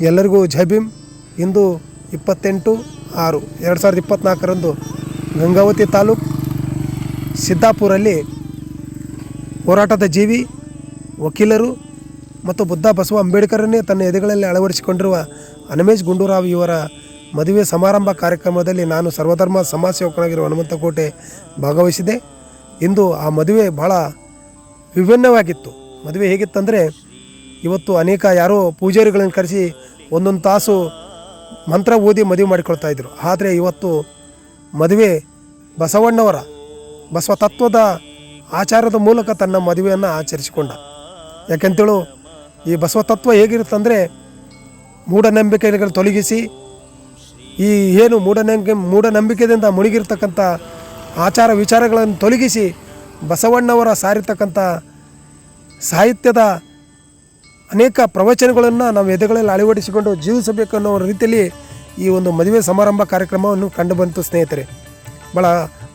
ಎಲ್ಲರಿಗೂ ಜೈ ಭೀಮ್. ಇಂದು ಇಪ್ಪತ್ತೆಂಟು ಆರು ಎರಡು ಸಾವಿರದ ಇಪ್ಪತ್ತ್ನಾಲ್ಕರಂದು ಗಂಗಾವತಿ ತಾಲೂಕು ಸಿದ್ದಾಪುರಲ್ಲಿ ಹೋರಾಟದ ಜೀವಿ, ವಕೀಲರು ಮತ್ತು ಬುದ್ಧ ಬಸವ ಅಂಬೇಡ್ಕರನ್ನೇ ತನ್ನ ಎದೆಗಳಲ್ಲಿ ಅಳವಡಿಸಿಕೊಂಡಿರುವ ಅನಮೇಶ್ ಗುಂಡೂರಾವ್ ಇವರ ಮದುವೆ ಸಮಾರಂಭ ಕಾರ್ಯಕ್ರಮದಲ್ಲಿ ನಾನು ಸರ್ವಧರ್ಮ ಸಮಾಜ ಸೇವಕನಾಗಿರುವ ಹನುಮಂತಕೋಟೆ ಭಾಗವಹಿಸಿದೆ. ಇಂದು ಆ ಮದುವೆ ಭಾಳ ವಿಭಿನ್ನವಾಗಿತ್ತು. ಮದುವೆ ಹೇಗಿತ್ತಂದರೆ ಇವತ್ತು ಅನೇಕ ಯಾರೋ ಪೂಜಾರಿಗಳನ್ನು ಕರೆಸಿ ಒಂದೊಂದು ತಾಸು ಮಂತ್ರ ಓದಿ ಮದುವೆ ಮಾಡಿಕೊಳ್ತಾ ಇದ್ರು. ಆದರೆ ಇವತ್ತು ಮದುವೆ ಬಸವಣ್ಣವರ ಬಸವ ತತ್ವದ ಆಚಾರದ ಮೂಲಕ ತನ್ನ ಮದುವೆಯನ್ನು ಆಚರಿಸಿಕೊಂಡ. ಯಾಕೆಂತೇಳು, ಈ ಬಸವ ತತ್ವ ಹೇಗಿರುತ್ತಂದರೆ ಮೂಢನಂಬಿಕೆಗಳು ತೊಲಗಿಸಿ, ಈ ಏನು ಮೂಢನಂಬಿಕೆ, ಮೂಢನಂಬಿಕೆಯಿಂದ ಮುಳುಗಿರ್ತಕ್ಕಂಥ ಆಚಾರ ವಿಚಾರಗಳನ್ನು ತೊಲಗಿಸಿ ಬಸವಣ್ಣವರ ಸಾರಿರ್ತಕ್ಕಂಥ ಸಾಹಿತ್ಯದ ಅನೇಕ ಪ್ರವಚನಗಳನ್ನು ನಾವು ಎದೆಗಳಲ್ಲಿ ಅಳವಡಿಸಿಕೊಂಡು ಜೀವಿಸಬೇಕು ಅನ್ನೋ ರೀತಿಯಲ್ಲಿ ಈ ಒಂದು ಮದುವೆ ಸಮಾರಂಭ ಕಾರ್ಯಕ್ರಮವನ್ನು ಕಂಡುಬಂತು ಸ್ನೇಹಿತರೆ. ಭಾಳ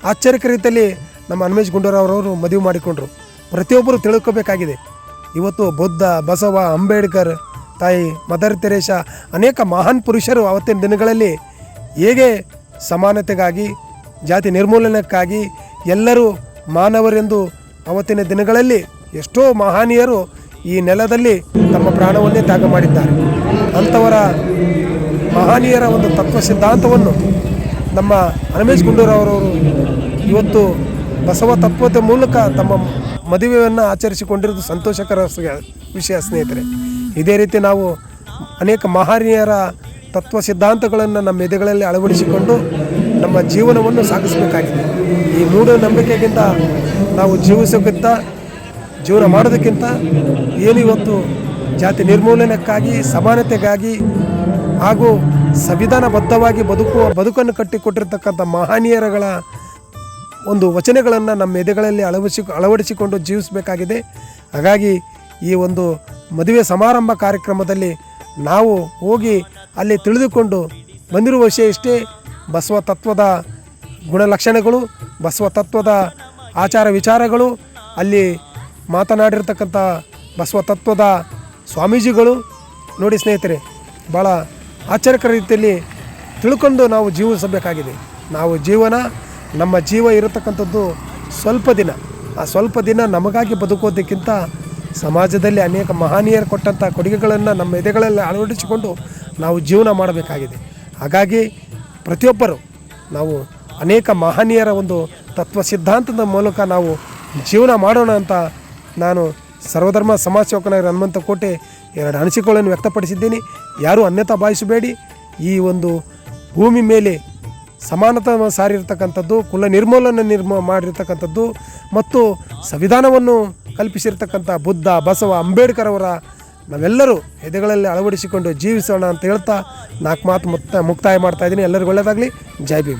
ಆಶ್ಚರ್ಯಕ ರೀತಿಯಲ್ಲಿ ನಮ್ಮ ಅನ್ಮೇಶ್ ಗುಂಡೂರಾವ್ರವರು ಮದುವೆ ಮಾಡಿಕೊಂಡ್ರು. ಪ್ರತಿಯೊಬ್ಬರು ತಿಳ್ಕೋಬೇಕಾಗಿದೆ. ಇವತ್ತು ಬುದ್ಧ, ಬಸವ, ಅಂಬೇಡ್ಕರ್, ತಾಯಿ ಮದರ್ ತೆರೇಶ ಅನೇಕ ಮಹಾನ್ ಪುರುಷರು ಅವತ್ತಿನ ದಿನಗಳಲ್ಲಿ ಹೇಗೆ ಸಮಾನತೆಗಾಗಿ, ಜಾತಿ ನಿರ್ಮೂಲನಕ್ಕಾಗಿ ಎಲ್ಲರೂ ಮಾನವರೆಂದು ಅವತ್ತಿನ ದಿನಗಳಲ್ಲಿ ಎಷ್ಟೋ ಮಹನೀಯರು ಈ ನೆಲದಲ್ಲಿ ತಮ್ಮ ಪ್ರಾಣವನ್ನೇ ತ್ಯಾಗ ಮಾಡಿದ್ದಾರೆ. ಅಂಥವರ ಮಹನೀಯರ ಒಂದು ತತ್ವ ಸಿದ್ಧಾಂತವನ್ನು ನಮ್ಮ ರಮೇಶ್ ಗುಂಡೂರವರವರು ಇವತ್ತು ಬಸವ ತತ್ವದ ಮೂಲಕ ತಮ್ಮ ಮದುವೆಯನ್ನು ಆಚರಿಸಿಕೊಂಡಿರುವುದು ಸಂತೋಷಕರ ವಿಷಯ ಸ್ನೇಹಿತರೆ. ಇದೇ ರೀತಿ ನಾವು ಅನೇಕ ಮಹನೀಯರ ತತ್ವ ಸಿದ್ಧಾಂತಗಳನ್ನು ನಮ್ಮ ಎದೆಗಳಲ್ಲಿ ಅಳವಡಿಸಿಕೊಂಡು ನಮ್ಮ ಜೀವನವನ್ನು ಸಾಗಿಸಬೇಕಾಗಿದೆ. ಈ ಮೂಢನಂಬಿಕೆಗಿಂತ ನಾವು ಜೀವಿಸೋಕ್ಕಿಂತ ಜೀವನ ಮಾಡೋದಕ್ಕಿಂತ ಏನು ಇವತ್ತು ಜಾತಿ ನಿರ್ಮೂಲನೆಕ್ಕಾಗಿ, ಸಮಾನತೆಗಾಗಿ ಹಾಗೂ ಸಂವಿಧಾನಬದ್ಧವಾಗಿ ಬದುಕುವ, ಬದುಕನ್ನು ಕಟ್ಟಿಕೊಟ್ಟಿರ್ತಕ್ಕಂಥ ಮಹನೀಯರುಗಳ ಒಂದು ವಚನಗಳನ್ನು ನಮ್ಮ ಎದೆಗಳಲ್ಲಿ ಅಳವಡಿಸಿ, ಅಳವಡಿಸಿಕೊಂಡು ಜೀವಿಸಬೇಕಾಗಿದೆ. ಹಾಗಾಗಿ ಈ ಒಂದು ಮದುವೆ ಸಮಾರಂಭ ಕಾರ್ಯಕ್ರಮದಲ್ಲಿ ನಾವು ಹೋಗಿ ಅಲ್ಲಿ ತಿಳಿದುಕೊಂಡು ಬಂದಿರುವ ವಿಷಯ ಇಷ್ಟೇ. ಬಸವ ತತ್ವದ ಗುಣಲಕ್ಷಣಗಳು, ಬಸವ ತತ್ವದ ಆಚಾರ ವಿಚಾರಗಳು, ಅಲ್ಲಿ ಮಾತನಾಡಿರ್ತಕ್ಕಂಥ ಬಸವ ತತ್ವದ ಸ್ವಾಮೀಜಿಗಳು ನೋಡಿ ಸ್ನೇಹಿತರೆ ಭಾಳ ಆಶ್ಚರ್ಯಕರ ರೀತಿಯಲ್ಲಿ ತಿಳ್ಕೊಂಡು ನಾವು ಜೀವಿಸಬೇಕಾಗಿದೆ. ನಾವು ಜೀವನ, ನಮ್ಮ ಜೀವ ಇರತಕ್ಕಂಥದ್ದು ಸ್ವಲ್ಪ ದಿನ. ಆ ಸ್ವಲ್ಪ ದಿನ ನಮಗಾಗಿ ಬದುಕೋದಕ್ಕಿಂತ ಸಮಾಜದಲ್ಲಿ ಅನೇಕ ಮಹನೀಯರು ಕೊಟ್ಟಂಥ ಕೊಡುಗೆಗಳನ್ನು ನಮ್ಮ ಎದೆಗಳಲ್ಲಿ ಅಳವಡಿಸಿಕೊಂಡು ನಾವು ಜೀವನ ಮಾಡಬೇಕಾಗಿದೆ. ಹಾಗಾಗಿ ಪ್ರತಿಯೊಬ್ಬರು, ನಾವು ಅನೇಕ ಮಹನೀಯರ ಒಂದು ತತ್ವ ಸಿದ್ಧಾಂತದ ಮೂಲಕ ನಾವು ಜೀವನ ಮಾಡೋಣ ಅಂತ ನಾನು ಸರ್ವಧರ್ಮ ಸಮಾಜ ಸೇವಕನಾಗಿ ಹನುಮಂತ ಕೋಟೆ ಎರಡು ಅನಿಸಿಕೆಗಳನ್ನು ವ್ಯಕ್ತಪಡಿಸಿದ್ದೇನೆ. ಯಾರೂ ಅನ್ಯತಾ ಭಾವಿಸಬೇಡಿ. ಈ ಒಂದು ಭೂಮಿ ಮೇಲೆ ಸಮಾನತೆ ಸಾರಿರ್ತಕ್ಕಂಥದ್ದು, ಕುಲ ನಿರ್ಮೂಲನೆ ನಿರ್ಮ ಮಾಡಿರ್ತಕ್ಕಂಥದ್ದು ಮತ್ತು ಸಂವಿಧಾನವನ್ನು ಕಲ್ಪಿಸಿರ್ತಕ್ಕಂಥ ಬುದ್ಧ, ಬಸವ, ಅಂಬೇಡ್ಕರ್ ಅವರ ನಾವೆಲ್ಲರೂ ಎದೆಗಳಲ್ಲಿ ಅಳವಡಿಸಿಕೊಂಡು ಜೀವಿಸೋಣ ಅಂತ ಹೇಳ್ತಾ ನಾಲ್ಕು ಮಾತು ಮುಕ್ತ ಮುಕ್ತಾಯ ಮಾಡ್ತಾ ಇದ್ದೀನಿ. ಎಲ್ಲರಿಗೂ ಒಳ್ಳೆಯದಾಗಲಿ. ಜೈ ಭೀಮ್.